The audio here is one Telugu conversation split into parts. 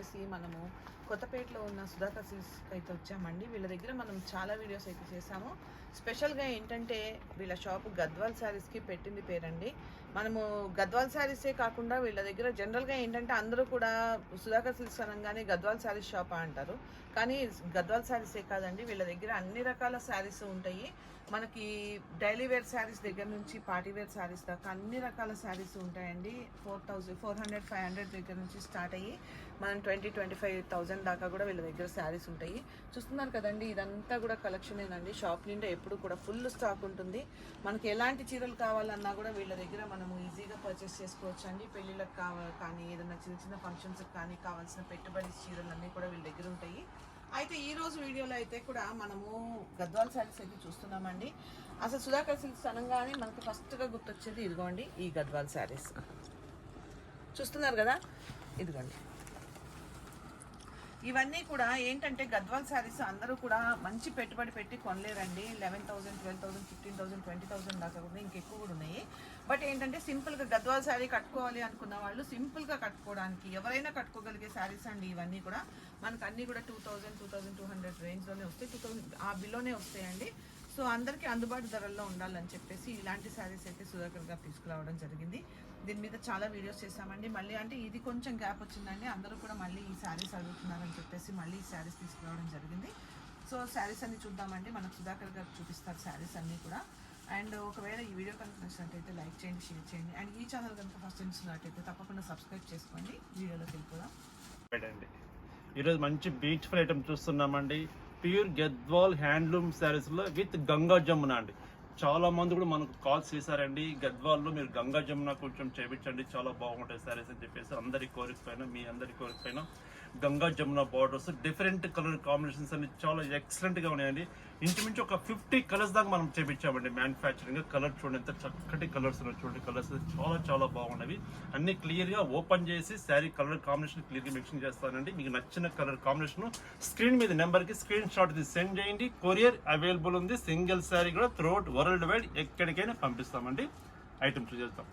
వచ్చేసి మనము కొత్తపేటలో ఉన్న సుధాకర్ సిల్స్ అయితే వచ్చామండి. వీళ్ళ దగ్గర మనం చాలా వీడియోస్ అయితే చేసాము స్పెషల్గా ఏంటంటే వీళ్ళ షాప్ గద్వాల్ శారీస్కి పెట్టింది పేరండి. మనము గద్వాల్ శారీసే కాకుండా వీళ్ళ దగ్గర జనరల్గా ఏంటంటే అందరూ కూడా సుధాకర్ సిల్క్స్ అనగానే గద్వాల్ శారీస్ షాపా అంటారు. కానీ గద్వాల్ శారీసే కాదండి. వీళ్ళ దగ్గర అన్ని రకాల శారీస్ ఉంటాయి. మనకి డైలీ వేర్ శారీస్ దగ్గర నుంచి పార్టీ వేర్ శారీస్ దాకా అన్ని రకాల శారీస్ ఉంటాయండి. Four thousand four hundred five hundred దగ్గర నుంచి స్టార్ట్ అయ్యి మనం ట్వంటీ ట్వంటీ ఫైవ్ థౌజండ్ దాకా కూడా వీళ్ళ దగ్గర శారీస్ ఉంటాయి. చూస్తున్నారు కదండి ఇదంతా కూడా కలెక్షన్ ఏనండి షాప్ నిండా ఎప్పుడు కూడా ఫుల్ స్టాక్ ఉంటుంది. మనకి ఎలాంటి చీరలు కావాలన్నా కూడా వీళ్ళ దగ్గర మనము ఈజీగా పర్చేస్ చేసుకోవచ్చు అండి. పెళ్ళిళ్ళకి కావాలి కానీ ఏదైనా చిన్న చిన్న ఫంక్షన్స్కి కానీ కావాల్సిన పెట్టుబడి చీరలు అన్నీ కూడా వీళ్ళ దగ్గర ఉంటాయి. అయితే ఈ రోజు వీడియోలో అయితే కూడా మనము గద్వాల్ శారీస్ అయితే చూస్తున్నామండి. అసలు సుధాకర్ సిల్క్స్ అనగానే మనకి ఫస్ట్గా గుర్తొచ్చేది ఇదిగోండి ఈ గద్వాల్ శారీస్. చూస్తున్నారు కదా? ఇదిగోండి. ఇవన్నీ కూడా ఏంటంటే గద్వాల్ శారీస్ అందరూ కూడా మంచి పెట్టుబడి పెట్టి కొనలేరండి. Eleven thousand twelve thousand fifteen thousand twenty thousand దాకా కూడా ఇంకెక్కువ కూడా ఉన్నాయి. బట్ ఏంటంటే సింపుల్గా గద్వాల్ శారీ కట్టుకోవాలి అనుకున్న వాళ్ళు సింపుల్గా కట్టుకోవడానికి ఎవరైనా కట్టుకోగలిగే శారీస్ అండి ఇవన్నీ కూడా. మనకు అన్నీ కూడా two thousand two thousand two hundred రేంజ్లోనే వస్తాయి. టూ థౌసండ్ ఆ బిలోనే వస్తాయండి. సో అందరికీ అందుబాటు ధరల్లో ఉండాలని చెప్పేసి ఇలాంటి శారీస్ అయితే సుధాకర్ గారు తీసుకురావడం జరిగింది. దీని మీద చాలా వీడియోస్ చేసామండి మళ్ళీ అంటే ఇది కొంచెం గ్యాప్ వచ్చిందండి. అందరూ కూడా మళ్ళీ ఈ శారీస్ అడుగుతున్నారని చెప్పేసి మళ్ళీ ఈ శారీస్ తీసుకురావడం జరిగింది. సో శారీస్ అన్ని చూద్దామండి. మనకు సుధాకర్ గారు చూపిస్తారు శారీస్ అన్నీ కూడా. అండ్ ఒకవేళ ఈ వీడియో కనుక నచ్చినట్టయితే లైక్ చేయండి షేర్ చేయండి. అండ్ ఈ ఛానల్ కనుక ఫస్ట్ చూసినట్టయితే తప్పకుండా సబ్స్క్రైబ్ చేసుకోండి. వీడియోలోకి వెళ్ళిపోదాం. ఈరోజు మంచి బీచ్ ఐటమ్ చూస్తున్నామండి. ప్యూర్ గద్వాల్ హ్యాండ్లూమ్ శారీస్లో విత్ గంగా జమున అండి. చాలా మంది కూడా మనకు కాల్స్ చేశారండి. గద్వాల్లో మీరు గంగా జమున కొంచెం చేపించండి. చాలా బాగుంటాయి శారీస్ అని చెప్పేసి అందరి కోరిక పైన మీ అందరి కోరిక పైన Ganga Jamuna borders different colour combinations అన్ని చాలా ఎక్సలెంట్గా ఉన్నాయండి. ఇంచుమించు ఒక ఫిఫ్టీ కలర్స్ దాకా మనం చేపించామండి మ్యానుఫ్యాక్చరింగ్ కలర్ చూడండి ఎంత చక్కటి కలర్స్ ఉన్నాయి చూడండి. కలర్స్ చాలా చాలా బాగున్నవి అన్ని క్లియర్గా ఓపెన్ చేసి శారీ కలర్ కాంబినేషన్ క్లియర్గా చేస్తానండి. మీకు నచ్చిన కలర్ కాంబినేషన్ స్క్రీన్ మీద నెంబర్కి స్క్రీన్ షాట్ సెండ్ చేయండి. కొరియర్ అవైలబుల్ ఉంది. సింగిల్ శారీ కూడా త్రూఅవుట్ వరల్డ్ వైడ్ ఎక్కడికైనా పంపిస్తామండి. ఐటమ్ చూసేస్తాం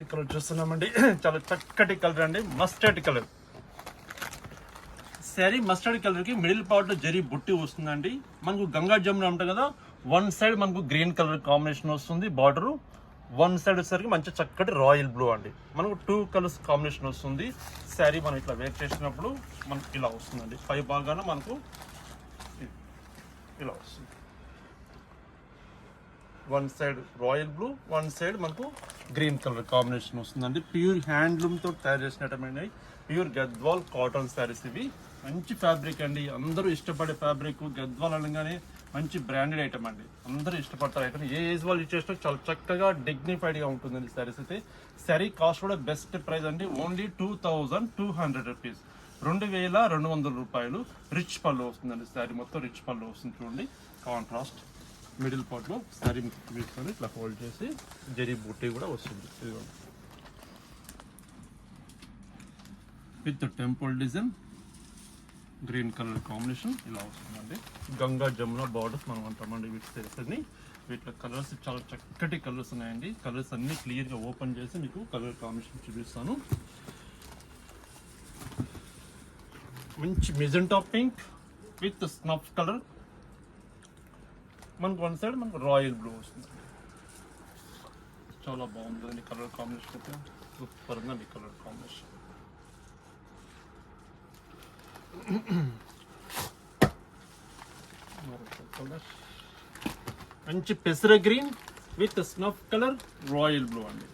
ఇక్కడ కలర్ చూస్తున్నామండి. చాలా చక్కటి కలర్ అండి. మస్టర్డ్ కలర్ శారీ మస్టర్డ్ కలర్కి మిడిల్ పార్ట్లో జరీ బుట్టి వస్తుందండి. మనకు గంగా జమున ఉంటుంది కదా వన్ సైడ్ మనకు గ్రీన్ కలర్ కాంబినేషన్ వస్తుంది బార్డర్ వన్ సైడ్ వచ్చేసరికి మంచి చక్కటి రాయల్ బ్లూ అండి. మనకు టూ కలర్స్ కాంబినేషన్ వస్తుంది. శారీ మనం ఇట్లా వేర్ చేసినప్పుడు మనకు ఇలా వస్తుందండి. పై భాగాన మనకు ఇలా వస్తుంది. One side royal blue one side మనకు గ్రీన్ కలర్ కాంబినేషన్ వస్తుందండి. ప్యూర్ హ్యాండ్లూమ్తో తయారు చేసినటువంటి ప్యూర్ గద్వాల్ కాటన్ శారీస్ ఇవి. మంచి ఫ్యాబ్రిక్ అండి. అందరూ ఇష్టపడే ఫ్యాబ్రిక్ గద్వాల్ అనగానే మంచి బ్రాండెడ్ ఐటమ్ అండి. అందరూ ఇష్టపడతారు ఐటమ్. ఏ ఏజ్ వాళ్ళు ఇచ్చేసినా చాలా చక్కగా డిగ్నిఫైడ్గా ఉంటుందండి శారీస్ అయితే. శారీ కాస్ట్ కూడా బెస్ట్ ప్రైస్ అండి. Only two thousand two hundred rupees రెండు వేల రెండు వందల రూపాయలు. రిచ్ పళ్ళు వస్తుందండి శారీ. మొత్తం రిచ్ పళ్ళు వస్తుంది చూడండి. కాంట్రాస్ట్ మిడిల్ పార్ట్లో శారీ తీసుకొని ఇట్లా హోల్డ్ చేసి జరీ బుట్టి కూడా వస్తుంది. ఇదిగోండి. With temple design green colour combination ఇలా వస్తుందండి. గంగా జమున బార్డర్స్ మనం అంటామండి వీటి తెలుసని వీటిలో కలర్స్ చాలా చక్కటి కలర్స్ ఉన్నాయండి. కలర్స్ అన్నీ క్లియర్గా ఓపెన్ చేసి మీకు కలర్ కాంబినేషన్ చూపిస్తాను. మంచి magenta pink with snuff colour. మనకు వన్ సైడ్ మనకు రాయల్ బ్లూ వస్తుంది. చాలా బాగుంటుంది కలర్ కాంబినేషన్ అయితే. సూపర్గా కలర్ కాంబినేషన్. మంచి పెసర green with snuff colour royal blue అండి.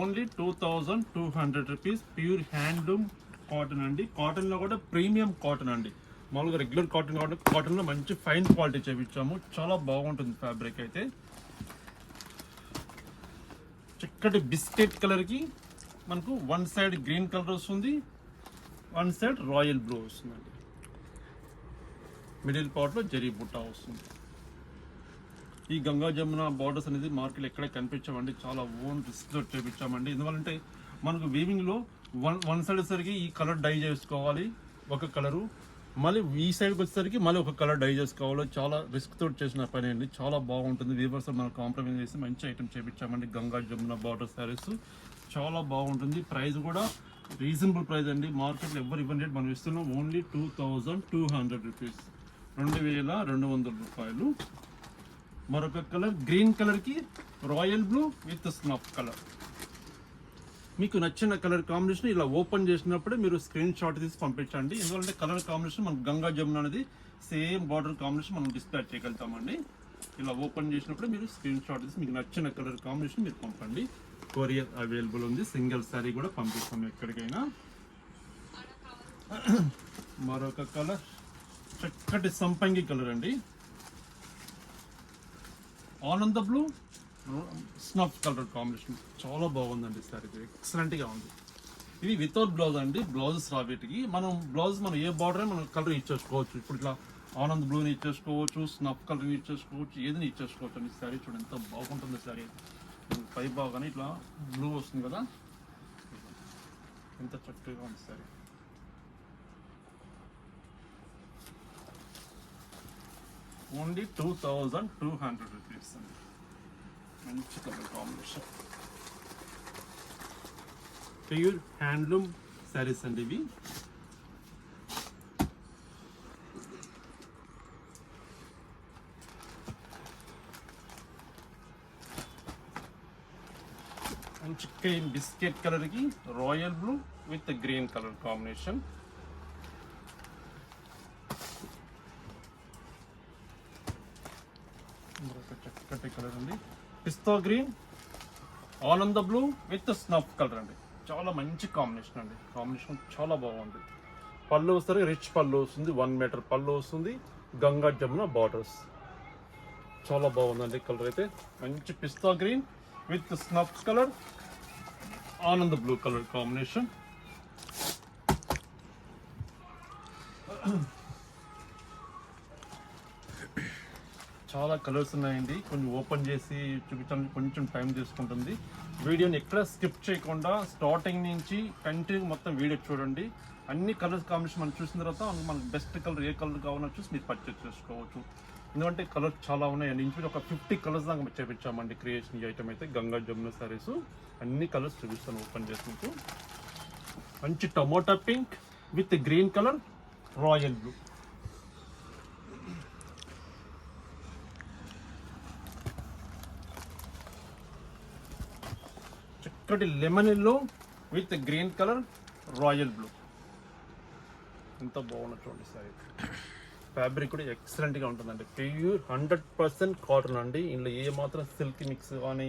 Only two thousand two hundred rupees pure handloom cotton అండి. కాటన్లో కూడా ప్రీమియం కాటన్ అండి. మామూలుగా రెగ్యులర్ కాటన్ కాబట్టి కాటన్లో మంచి ఫైన్ క్వాలిటీ చేపించాము చాలా బాగుంటుంది ఫ్యాబ్రిక్ అయితే. చక్కటి బిస్కెట్ కలర్కి మనకు వన్ సైడ్ గ్రీన్ కలర్ వస్తుంది వన్ సైడ్ రాయల్ బ్లూ వస్తుందండి. మిడిల్ పార్ట్లో జరీ బుట్ట వస్తుంది. ఈ గంగా జమున బార్డర్స్ అనేది మార్కెట్ ఎక్కడ కనిపించామండి చాలా ఓన్ రిస్క్ చేపించామండి. ఎందువల్లంటే మనకు వీవింగ్లో వన్ వన్ సైడ్ వచ్చేసరికి ఈ కలర్ డై చేసుకోవాలి ఒక కలరు. మళ్ళీ ఈ సైడ్కి వచ్చేసరికి మళ్ళీ ఒక కలర్ డై చేసుకోవాలి. చాలా రిస్క్ తోటి చేసిన పని అండి. చాలా బాగుంటుంది. వీవర్స్ మనం కాంప్రమైజ్ చేసి మంచి ఐటమ్ చేపించామండి. గంగా జమున బార్డర్ శారీస్ చాలా బాగుంటుంది. ప్రైస్ కూడా రీజనబుల్ ప్రైస్ అండి. మార్కెట్లో ఎవరు రేట్ మనం ఇస్తున్నాం. Only two thousand two hundred rupees. రెండు వేల రెండు వందల రూపాయలు. మరొక కలర్ గ్రీన్ కలర్కి royal blue with snuff colour. మీకు నచ్చిన కలర్ కాంబినేషన్ ఇలా ఓపెన్ చేసినప్పుడే మీరు స్క్రీన్ షాట్ తీసి పంపించండి. ఎందుకంటే కలర్ కాంబినేషన్ మనకు గంగా జమున అనేది సేమ్ బార్డర్ కాంబినేషన్ మనం డిస్ప్లే చేయగలుగుతామండి. ఇలా ఓపెన్ చేసినప్పుడు మీరు స్క్రీన్ షాట్ తీసి మీకు నచ్చిన కలర్ కాంబినేషన్ మీరు పంపండి. కొరియర్ అవైలబుల్ ఉంది. సింగిల్ శారీ కూడా పంపిస్తాం ఎక్కడికైనా. మరొక కలర్ చక్కటి సంపంగి కలర్ అండి. ఆనంద బ్లూ స్నఫ్ కలర్ కాంబినేషన్ చాలా బాగుందండి సారీ ఎక్సలెంట్గా ఉంది. ఇది వితౌట్ బ్లౌజ్ అండి. బ్లౌజెస్ రాబీటికి మనం బ్లౌజ్ మనం ఏ బార్డర్ మనం కలర్ ఇచ్చేసుకోవచ్చు. ఇప్పుడు ఇట్లా ఆనంద్ బ్లూని ఇచ్చేసుకోవచ్చు స్నఫ్ కలర్ ఇచ్చేసుకోవచ్చు ఏదైనా ఇచ్చేసుకోవచ్చు అండి సారీ చూడండి ఎంత బాగుంటుంది సారీ పై బాగానే ఇట్లా బ్లూ వస్తుంది కదా? ఎంత చక్కగా ఉంది sorry. Only two thousand two hundred rupees అండి. మంచి colour combination pure handloom saris అండి ఇవి మంచి క్రీమ్ బిస్కెట్ కలర్కి royal blue with green colour combination. చక్కటి కలర్ అండి పిస్తా గ్రీన్ ఆనంద బ్లూ విత్ స్నఫ్ కలర్ అండి. చాలా మంచి కాంబినేషన్ అండి. కాంబినేషన్ చాలా బాగుంది. పళ్ళు వస్తారు రిచ్ పళ్ళు వస్తుంది వన్ మీటర్ పళ్ళు వస్తుంది గంగా జమున బార్డర్స్. చాలా బాగుందండి కలర్ అయితే. మంచి పిస్తా green with snuff colour. Ananda blue colour combination. చాలా కలర్స్ ఉన్నాయండి. కొంచెం ఓపెన్ చేసి చూపించడానికి కొంచెం టైం తీసుకుంటుంది. వీడియోని ఎక్కడ స్కిప్ చేయకుండా స్టార్టింగ్ నుంచి కంటిన్యూ మొత్తం వీడియో చూడండి. అన్ని కలర్స్ కాంబినేషన్ మనం చూసిన తర్వాత మనకు బెస్ట్ కలర్ ఏ కలర్ కావాలో చూసి మీరు పర్చేస్ చేసుకోవచ్చు. ఎందుకంటే కలర్స్ చాలా ఉన్నాయండి. ఇంచుమించు ఒక ఫిఫ్టీ కలర్స్ దాకా చేపించామండి. క్రియేషన్ ఈ ఐటమ్ అయితే. గంగా జమున సారీస్ అన్ని కలర్స్ చూపిస్తాను ఓపెన్ చేసి మీకు. మంచి tomato pink with green colour royal blue. చక్కటి lemon yellow with green colour royal blue. ఎంత బాగున్నా చూడండి సార్. ఫ్యాబ్రిక్ కూడా ఎక్సలెంట్గా ఉంటుందండి. ప్యూర్ హండ్రెడ్ పర్సెంట్ కాటన్ అండి. ఇందులో ఏ మాత్రం సిల్క్ మిక్స్ కానీ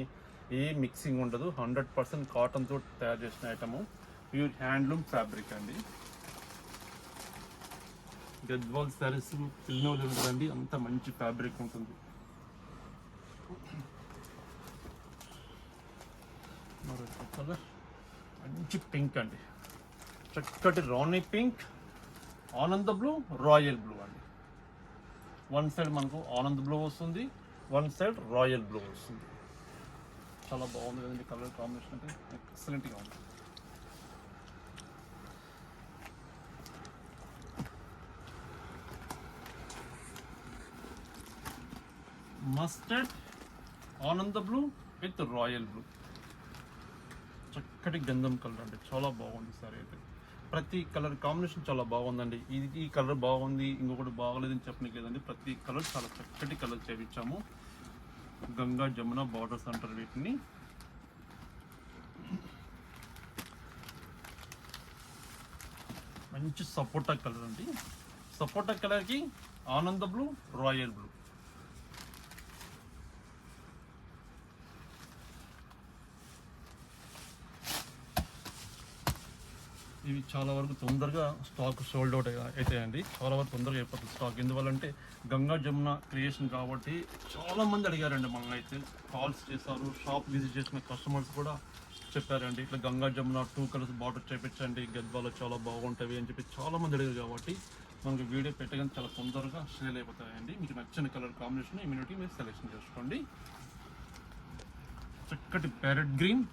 ఏ మిక్సింగ్ ఉండదు. హండ్రెడ్ పర్సెంట్ కాటన్తో తయారు చేసిన ఐటము. ప్యూర్ హ్యాండ్లూమ్ ఫ్యాబ్రిక్ అండి. గద్వాల్ శారీస్ పిల్లలు ఉంటుందండి. అంత మంచి ఫ్యాబ్రిక్ ఉంటుంది. మరొక కలర్ మంచి పింక్ అండి. చక్కటి రాణి pink Ananda blue royal blue అండి. వన్ సైడ్ మనకు ఆనంద్ బ్లూ వస్తుంది వన్ సైడ్ రాయల్ బ్లూ వస్తుంది. చాలా బాగుంది కదండి కలర్ కాంబినేషన్ అంటే ఎక్సలెంట్గా ఉంది మస్టర్డ్ ఆనంద బ్లూ విత్ రాయల్ బ్లూ చక్కటి గంధం కలర్ అండి. చాలా బాగుంది సార్ అయితే ప్రతి కలర్ కాంబినేషన్ చాలా బాగుందండి. ఇది ఈ కలర్ బాగుంది ఇంకొకటి బాగలేదని చెప్పడానికి లేదండి. ప్రతి కలర్ చాలా చక్కటి కలర్ చేయించాము. గంగా జమున బార్డర్స్ అంటారు వీటిని. మంచి సపోటా కలర్ అండి. సపోటా కలర్కి ఆనంద బ్లూ రాయల్ బ్లూ ఇవి చాలా వరకు తొందరగా స్టాక్ సోల్డ్ అవుట్ అవుతాయండి చాలా వరకు తొందరగా అయిపోతుంది స్టాక్. ఎందువల్లంటే గంగా జమున క్రియేషన్ కాబట్టి చాలా మంది అడిగారండి మనల్ని అయితే. కాల్స్ చేశారు షాప్ విజిట్ చేసిన కస్టమర్స్ కూడా చెప్పారండి. ఇట్లా Ganga Jamuna two colours border చేపించండి గద్వాలో చాలా బాగుంటాయి అని చెప్పి చాలా మంది అడిగారు కాబట్టి మనకి వీడియో పెట్టగానే చాలా తొందరగా సేల్ అయిపోతాయండి. మీకు నచ్చిన కలర్ కాంబినేషన్ ఇమ్యూనిటీ మీరు సెలెక్షన్ చేసుకోండి. చక్కటి ప్యారెట్ గ్రీన్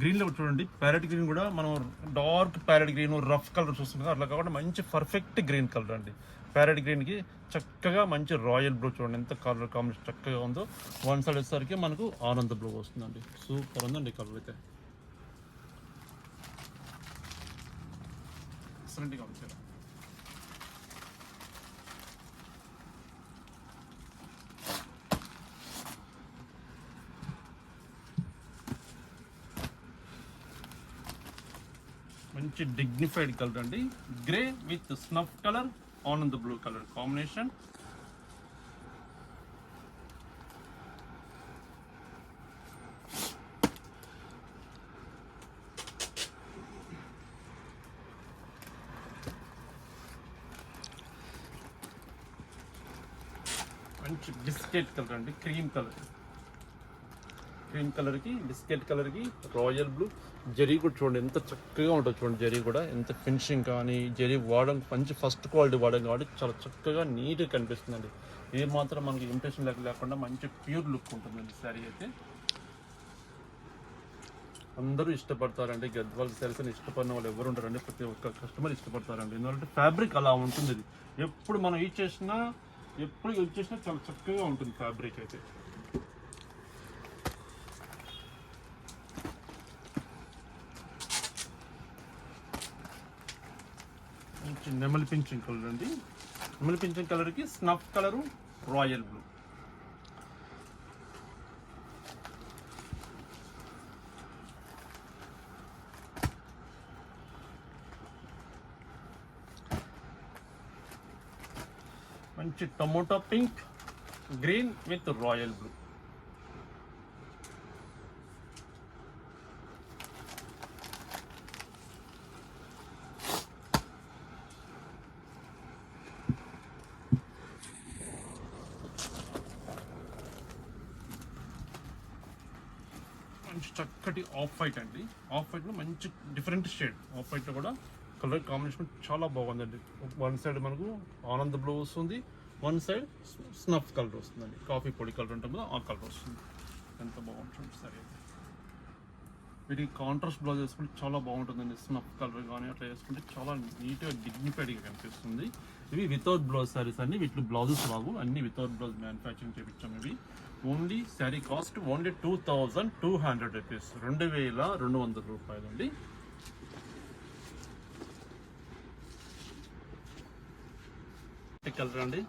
గ్రీన్లో చూడండి. ప్యారెట్ గ్రీన్ కూడా మనం dark parrot green rough colour చూస్తున్నాం అట్లా కాకుండా మంచి పర్ఫెక్ట్ గ్రీన్ కలర్ అండి. ప్యారెట్ గ్రీన్కి చక్కగా మంచి రాయల్ బ్లూ చూడండి. ఎంత కలర్ కాంబినేషన్ చక్కగా ఉందో. వన్ సైడ్ వచ్చేసరికి మనకు ఆనంద బ్లూ వస్తుందండి. సూపర్ ఉందండి కలర్ అయితే. ఎక్సలెంట్గా కాబట్టి మంచి డిగ్నిఫైడ్ కలర్ అండి. Grey with snuff colour Anand blue colour combination మంచి బిస్కెట్ కలర్ అండి క్రీమ్ కలర్ క్రీమ్ కలర్కి బిస్కెట్ కలర్కి రాయల్ బ్లూ జరీ కూడా చూడండి ఎంత చక్కగా ఉంటుంది చూడండి జరీ కూడా. ఎంత ఫినిషింగ్ కానీ జరీ వాడడం మంచి ఫస్ట్ క్వాలిటీ వాడడం కాబట్టి చాలా చక్కగా నీట్గా కనిపిస్తుందండి. ఏ మాత్రం మనకి ఇంప్రెషన్ లెక్క లేకుండా మంచి ప్యూర్ లుక్ ఉంటుందండి శారీ అయితే. అందరూ ఇష్టపడతారండి. గద్వాల్ శారీస్ అని ఇష్టపడిన వాళ్ళు ఎవరు ఉంటారండి ప్రతి ఒక్క కస్టమర్ ఇష్టపడతారండి. ఎందుకంటే ఫ్యాబ్రిక్ అలా ఉంటుంది ఇది ఎప్పుడు మనం యూజ్ చేసినా ఎప్పుడు యూజ్ చేసినా చాలా చక్కగా ఉంటుంది ఫ్యాబ్రిక్ అయితే. మంచి నెమలి పింఛన్ కలర్ అండి. నెమలి పింఛన్ కలర్కి స్నఫ్ కలరు రాయల్ బ్లూ. మంచి tomato pink green with royal blue మంచి చక్కటి ఆఫ్ వైట్ అండి. ఆఫ్ వైట్లో మంచి డిఫరెంట్ షేడ్ ఆఫ్ వైట్లో కూడా కలర్ కాంబినేషన్ చాలా బాగుందండి. వన్ సైడ్ మనకు ఆనంద్ బ్లూ వస్తుంది. వన్ సైడ్ స్నఫ్ కలర్ వస్తుందండి. కాఫీ పొడి కలర్ ఉంటుంది కదా ఆ కలర్ వస్తుంది. ఎంత బాగుంటుంది సరే వీటికి కాంట్రాస్ట్ బ్లౌజ్ వేసుకుంటే చాలా బాగుంటుందండి. స్నఫ్ కలర్ కానీ అట్లా వేసుకుంటే చాలా నీట్గా డిగ్నిఫైడ్గా కనిపిస్తుంది. ఇవి వితౌట్ బ్లౌజ్ సారీస్ అన్ని వీటిలో బ్లౌజెస్ రావు. అన్ని వితౌట్ బ్లౌజ్ మ్యానుఫ్యాక్చరింగ్ చేయించాం ఇవి. Only sari cost only two thousand two hundred rupees. రెండు వేల రెండు వందల రూపాయలు అండి కలర్ అండి.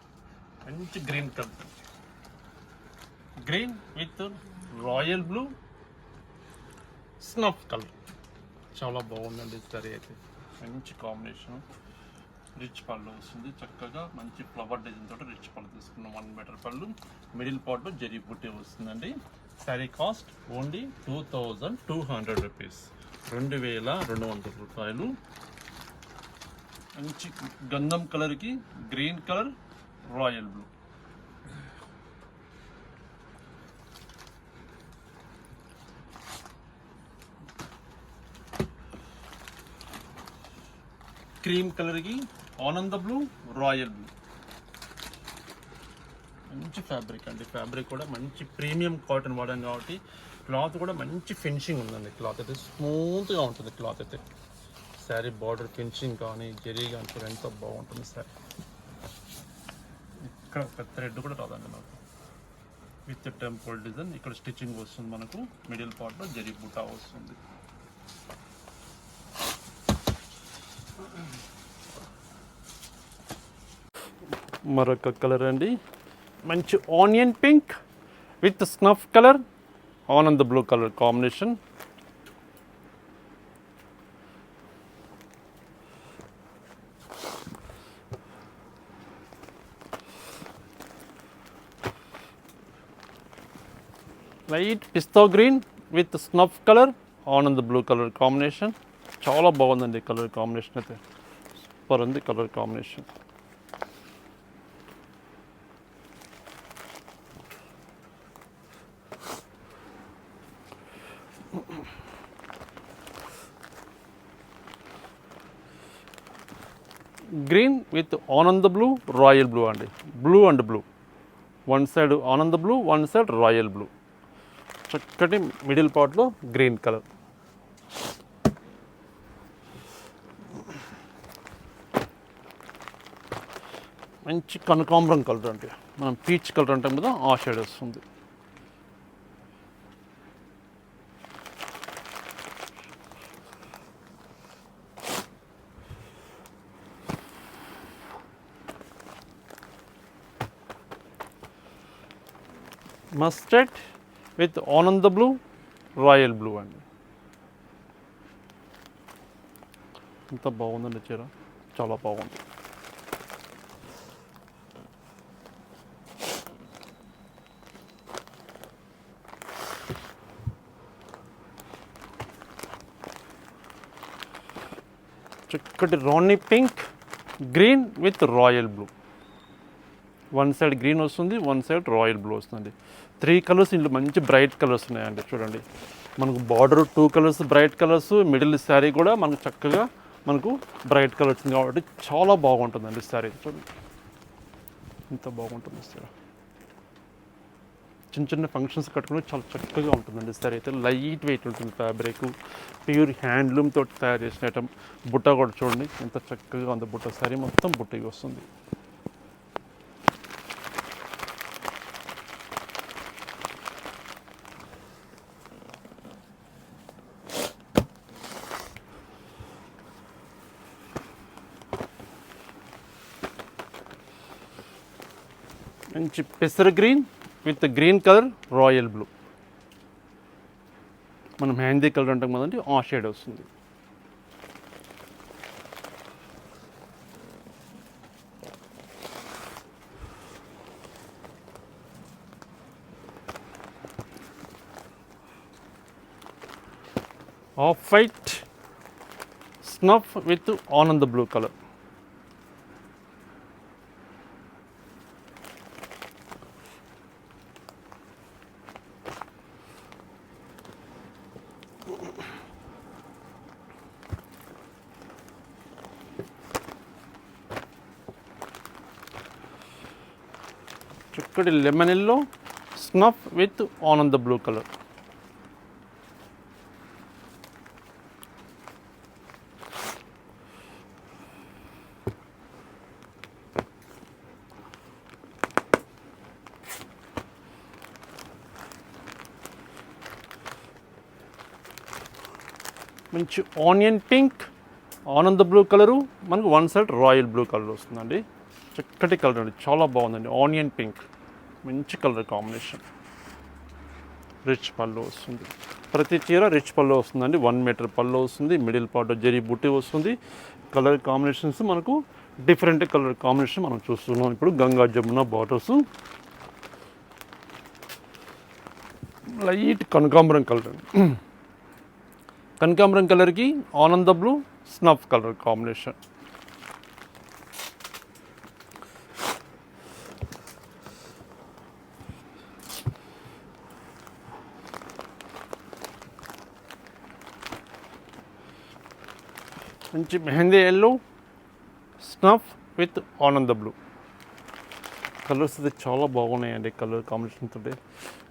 మంచి green colour green with royal blue snuff colour చాలా బాగుందండి సరే అయితే. మంచి కాంబినేషన్ రిచ్ పళ్ళు వస్తుంది. చక్కగా మంచి ఫ్లవర్ డిజైన్ తోటి రిచ్ పళ్ళు తీసుకున్నాం. వన్ మీటర్ పళ్ళు. మిడిల్ పార్ట్లో జరీ బుట్టే వస్తుందండి. Sari cost only two thousand two hundred rupees. రెండు వేల రెండు వందల రూపాయలు. మంచి గంధం కలర్కి green colour royal blue. Cream కలర్కి ఆనంద బ్లూ రాయల్ బ్లూ. మంచి ఫ్యాబ్రిక్ అండి. ఫ్యాబ్రిక్ కూడా మంచి ప్రీమియం కాటన్ వాడాం కాబట్టి క్లాత్ కూడా మంచి ఫినిషింగ్ ఉందండి. క్లాత్ అయితే స్మూత్గా ఉంటుంది క్లాత్ అయితే. శారీ బార్డర్ ఫినిషింగ్ కానీ జరీ కానీ కూడా ఎంతో బాగుంటుంది శారీ. ఇక్కడ ఒక థ్రెడ్ కూడా రాదండి నాకు విత్ టెంపుల్ డిజైన్ ఇక్కడ స్టిచ్చింగ్ వస్తుంది మనకు. మిడిల్ పార్ట్లో జరీ బుటా వస్తుంది. మరొక కలర్ అండి. మంచి onion pink with snuff colour Ananda blue colour combination. Light pista green with snuff colour Anand blue colour combination చాలా బాగుందండి కలర్ కాంబినేషన్ అయితే. సూపర్ ఉంది colour combination green with Ananda blue royal blue అండి. Blue and blue. One side Ananda blue one side royal blue. చక్కటి మిడిల్ పార్ట్లో గ్రీన్ కలర్. మంచి కనకాంబరం కలర్ అంటే మనం పీచ్ కలర్ అంటాం కదా ఆ షేడ్ వస్తుంది. Mustard with Ananda blue royal blue అండి. ఎంత బాగుందండి చీర. చాలా బాగుంది. చక్కటి రాణి pink green with royal blue. One side green వస్తుంది వన్ సైడ్ రాయల్ బ్లూ వస్తుంది. త్రీ కలర్స్ ఇంట్లో మంచి బ్రైట్ కలర్స్ ఉన్నాయండి చూడండి. మనకు border two colours bright colours middle sari కూడా మనకు చక్కగా మనకు బ్రైట్ కలర్ వచ్చింది కాబట్టి చాలా బాగుంటుందండి శారీ. చూడండి. ఎంత బాగుంటుంది సార్ చిన్న చిన్న ఫంక్షన్స్ కట్టుకుని చాలా చక్కగా ఉంటుందండి సారీ అయితే లైట్ వెయిట్ ఉంటుంది ఫ్యాబ్రిక్ ప్యూర్ హ్యాండ్లూమ్ తోటి తయారు చేసిన ఐటమ్. బుట్ట కూడా చూడండి ఎంత చక్కగా ఉంది బుట్ట. సారీ మొత్తం బుట్టకి వస్తుంది. మంచి పెసర green with green colour royal blue మనం మెహందీ కలర్ అంటాం కదండి ఆ షేడ్ వస్తుంది. Off white snuff with Ananda blue colour చక్కటి lemon yellow snuff with Ananda blue colour. మంచి onion pink Ananda blue colour మనకు one side royal blue colour వస్తుందండి. చక్కటి కలర్ అండి చాలా బాగుందండి. ఆనియన్ పింక్ మంచి కలర్ కాంబినేషన్ రిచ్ పళ్ళు వస్తుంది. ప్రతి చీర రిచ్ పళ్ళు వస్తుందండి. వన్ మీటర్ పళ్ళు వస్తుంది. మిడిల్ పార్ట్ జరీ బుట్టి వస్తుంది. కలర్ కాంబినేషన్స్ మనకు డిఫరెంట్ కలర్ కాంబినేషన్ మనం చూస్తున్నాం. ఇప్పుడు గంగా జమున బాటర్స్ లైట్ కనకాంబరం కలర్ కనకాంబరం కలర్కి Ananda blue snuff colour combination మంచి mehndi yellow snuff with Ananda blue. Colours అయితే చాలా బాగున్నాయండి కలర్ కాంబినేషన్స్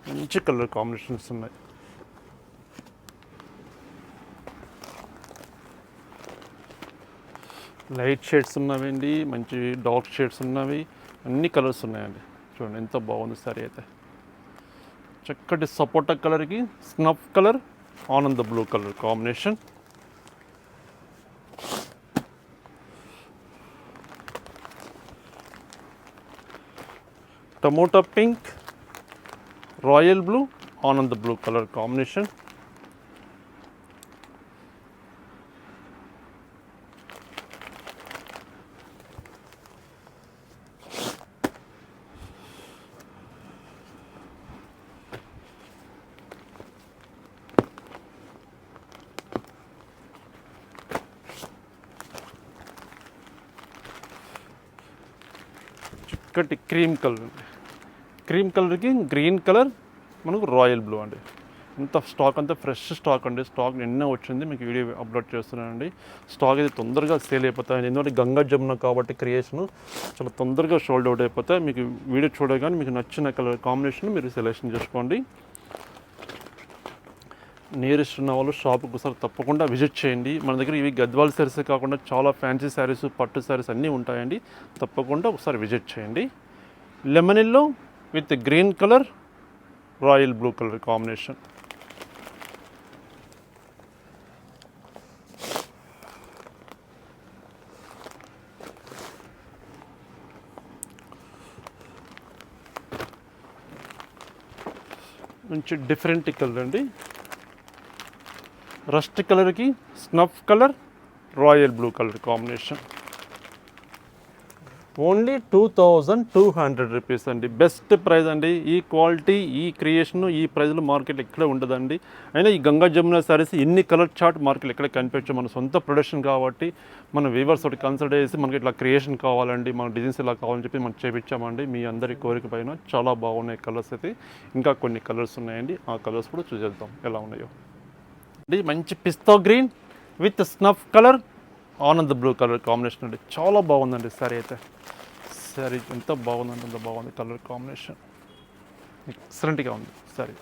మంచి కలర్ కాంబినేషన్స్ ఉన్నాయి. లైట్ షేడ్స్ ఉన్నవండి మంచి డార్క్ షేడ్స్ ఉన్నవి. అన్ని కలర్స్ ఉన్నాయండి. చూడండి ఎంత బాగుంది సరే అయితే. చక్కటి సపోటా కలర్కి snuff colour Ananda blue colour combination tomato pink royal blue ఆనంద బ్లూ కలర్ కాంబినేషన్ చక్కటి క్రీమ్ కలర్ క్రీమ్ కలర్కి గ్రీన్ కలర్ మనకు రాయల్ బ్లూ అండి. ఇంత స్టాక్ అంతా ఫ్రెష్ స్టాక్ అండి. స్టాక్ నిన్న వచ్చింది మీకు వీడియో అప్లోడ్ చేస్తున్నానండి. స్టాక్ అయితే తొందరగా సేల్ అయిపోతాయండి. ఎందుకంటే గంగా జమున కాబట్టి క్రియేషన్ చాలా తొందరగా షోల్డ్ అవుట్ అయిపోతాయి. మీకు వీడియో చూడగానే మీకు నచ్చిన కలర్ కాంబినేషన్ మీరు సెలెక్షన్ చేసుకోండి. నియరెస్ట్ ఉన్న వాళ్ళు షాప్కి ఒకసారి తప్పకుండా విజిట్ చేయండి. మన దగ్గర ఇవి గద్వాల్ శారీస్ కాకుండా చాలా ఫ్యాన్సీ శారీస్ పట్టు శారీస్ అన్నీ ఉంటాయండి. తప్పకుండా ఒకసారి విజిట్ చేయండి. Lemon with green colour royal blue colour combination. మంచి డిఫరెంట్ కలర్ అండి. రస్ట్ కలర్కి snuff colour royal blue colour combination. Only two thousand two hundred rupees అండి. బెస్ట్ ప్రైస్ అండి. ఈ క్వాలిటీ ఈ క్రియేషన్ ఈ ప్రైస్లో మార్కెట్ ఎక్కడ ఉండదండి. అయినా ఈ గంగా జమున సారీస్ ఇన్ని కలర్ చార్ట్ మార్కెట్ ఎక్కడ కనిపించు మన సొంత ప్రొడక్షన్ కాబట్టి మన వీవర్స్ తోటి కన్సల్ట్ చేసి మనకి ఇట్లా క్రియేషన్ కావాలండి మన డిజైన్స్ ఇలా కావాలని చెప్పి మనం చేపించామండి మీ అందరి కోరిక పైన చాలా బాగున్నాయి కలర్స్ అయితే. ఇంకా కొన్ని కలర్స్ ఉన్నాయండి. ఆ కలర్స్ కూడా చూసేద్దాం ఎలా ఉన్నాయో. అండి మంచి పిస్తో green with snuff colour. Anand blue colour combination అండి. చాలా బాగుందండి సారీ అయితే. సారీ ఎంత బాగుందండి ఎంత బాగుంది కలర్ కాంబినేషన్. ఎక్సలెంట్గా ఉంది సారీ.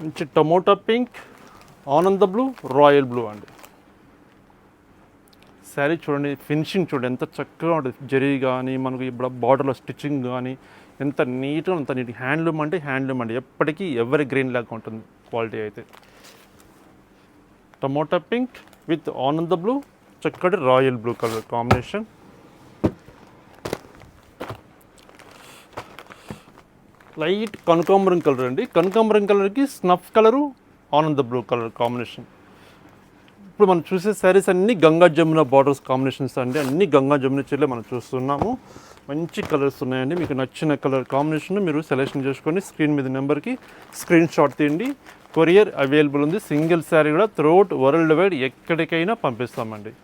మంచి tomato pink Ananda blue royal blue అండి. శారీ చూడండి ఫినిషింగ్ చూడండి ఎంత చక్కగా ఉంటుంది. జరీ కానీ మనకు ఇప్పుడు బార్డర్లో స్టిచ్చింగ్ కానీ ఎంత నీట్గా అంత నీట్ హ్యాండ్లూమ్ అంటే హ్యాండ్లూమ్ అండి. ఎప్పటికీ ఎవరి గ్రీన్ లాగా ఉంటుంది క్వాలిటీ అయితే. Tomato pink with Ananda blue చక్కటి royal blue colour combination. Light కనకాంబరం కలర్ అండి. కనకాంబరం కలర్కి snuff colour Ananda blue colour combination. ఇప్పుడు మనం చూసే శారీస్ అన్ని గంగా జమున బార్డర్స్ కాంబినేషన్స్ అండి. అన్ని గంగా జమున చీరలే మనం చూస్తున్నాము. మంచి కలర్స్ ఉన్నాయండి. మీకు నచ్చిన కలర్ కాంబినేషన్ మీరు సెలెక్షన్ చేసుకొని స్క్రీన్ మీద నెంబర్కి స్క్రీన్ షాట్ తీయండి. కొరియర్ అవైలబుల్ ఉంది. సింగిల్ శారీ కూడా త్రూఅవుట్ వరల్డ్ వైడ్ ఎక్కడికైనా పంపిస్తామండి.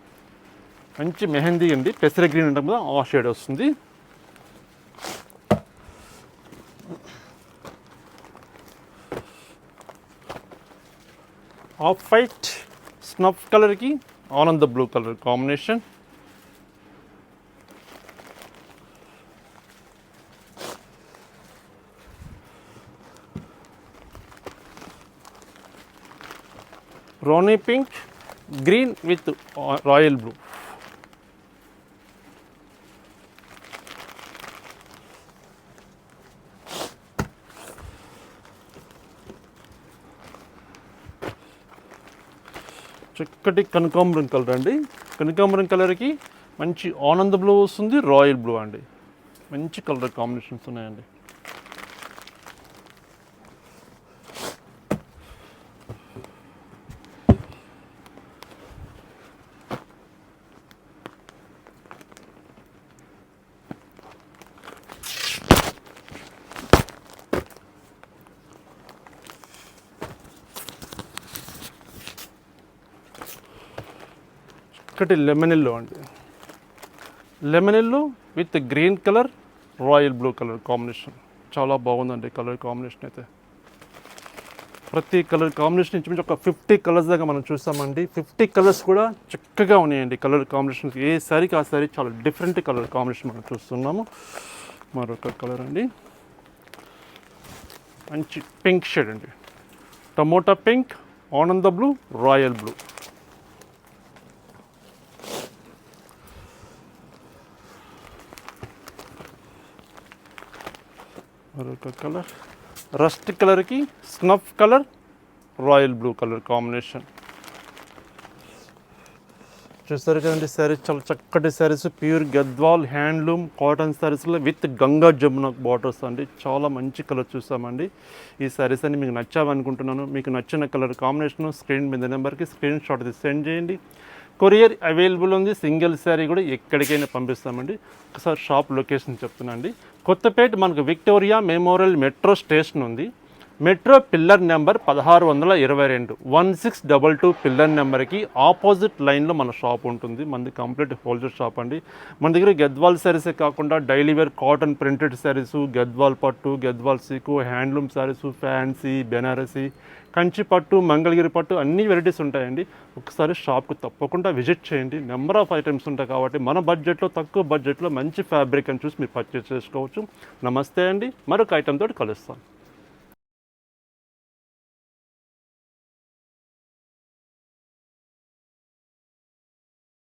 మంచి మెహందీ అండి. పెసర గ్రీన్ ఉంటాం కదా ఆ షేడ్ వస్తుంది. ఆఫ్ వైట్ స్నఫ్ కలర్కి Ananda blue colour combination Ronnie pink green with royal blue చక్కటి కనకాంబరం కలర్ అండి. కనకాంబరం కలర్కి మంచి ఆనంద బ్లూ వస్తుంది రాయల్ బ్లూ అండి. మంచి కలర్ కాంబినేషన్స్ ఉన్నాయండి. ఒకటి లెమన్ ఎల్లో అండి. Lemon yellow with green colour royal blue colour combination. చాలా బాగుందండి కలర్ కాంబినేషన్ అయితే. ప్రతి కలర్ కాంబినేషన్ ఇంచుమించు ఒక ఫిఫ్టీ కలర్స్ దాకా మనం చూస్తామండి. ఫిఫ్టీ కలర్స్ కూడా చక్కగా ఉన్నాయండి కలర్ కాంబినేషన్స్. ఏ సారీకి ఆ సారీ చాలా డిఫరెంట్ కలర్ కాంబినేషన్ మనం చూస్తున్నాము. మరొక కలర్ అండి. మంచి పింక్ షేడ్ అండి. Tomato pink Ananda blue royal blue. మరొక కలర్. రస్ట్ కలర్కి snuff colour royal blue colour combination. చూస్తారు కదండి శారీస్ చాలా చక్కటి saris pure Gadwal handloom cotton శారీస్లో విత్ గంగా జమున బార్డర్స్ అండి. చాలా మంచి కలర్ చూసామండి. ఈ శారీస్ అన్ని మీకు నచ్చామనుకుంటున్నాను. మీకు నచ్చిన కలర్ కాంబినేషన్ స్క్రీన్ మీద నెంబర్కి స్క్రీన్ షాట్ సెండ్ చేయండి. కొరియర్ అవైలబుల్ ఉంది. సింగిల్ శారీ కూడా ఎక్కడికైనా పంపిస్తామండి. ఒకసారి షాప్ లొకేషన్ చెప్తున్నాండి. కొత్తపేట మనకు విక్టోరియా మెమోరియల్ మెట్రో స్టేషన్ ఉంది. మెట్రో పిల్లర్ నెంబర్ పదహారు వందల ఇరవై రెండు. One six double two pillar నెంబర్కి ఆపోజిట్ లైన్లో మన షాప్ ఉంటుంది. మనది కంప్లీట్ హోల్సేల్ షాప్ అండి. మన దగ్గర గద్వాల్ శారీసే కాకుండా daily wear cotton printed saris Gadwal పట్టు Gadwal seek handloom saris fancy Banarasi Kanchi పట్టు మంగళగిరి పట్టు అన్ని వెరైటీస్ ఉంటాయండి. ఒకసారి షాప్కి తప్పకుండా విజిట్ చేయండి. నెంబర్ ఆఫ్ ఐటమ్స్ ఉంటాయి కాబట్టి మన బడ్జెట్లో తక్కువ బడ్జెట్లో మంచి ఫ్యాబ్రిక్ అని చూసి మీరు పర్చేస్ చేసుకోవచ్చు. నమస్తే అండి. మరొక ఐటెం తోటి కలుస్తాను